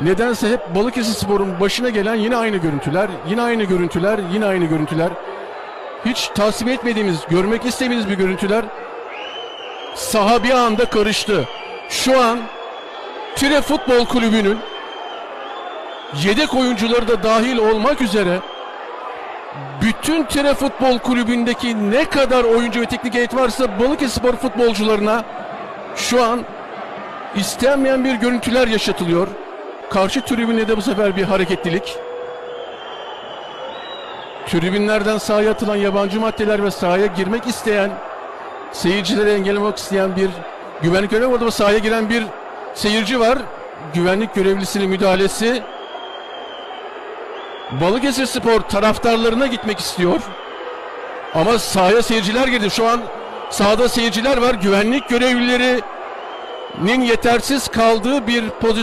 Nedense hep Balıkesir Spor'un başına gelen yine aynı görüntüler, yine aynı görüntüler, yine aynı görüntüler. Hiç tasvip etmediğimiz, görmek istemediğimiz bir görüntüler. Saha bir anda karıştı. Şu an Tire Futbol Kulübü'nün yedek oyuncuları da dahil olmak üzere bütün Tire Futbol Kulübü'ndeki ne kadar oyuncu ve teknik heyet varsa Balıkesir futbolcularına şu an istenmeyen bir görüntüler yaşatılıyor. Karşı tribünde de bu sefer bir hareketlilik. Tribünlerden sahaya atılan yabancı maddeler ve sahaya girmek isteyen seyircileri engellemek isteyen bir güvenlik görevlisi orada sahaya giren bir seyirci var. Güvenlik görevlisinin müdahalesi Balıkesir Spor taraftarlarına gitmek istiyor. Ama sahaya seyirciler girdi. Şu an sahada seyirciler var. Güvenlik görevlilerinin yetersiz kaldığı bir pozisyon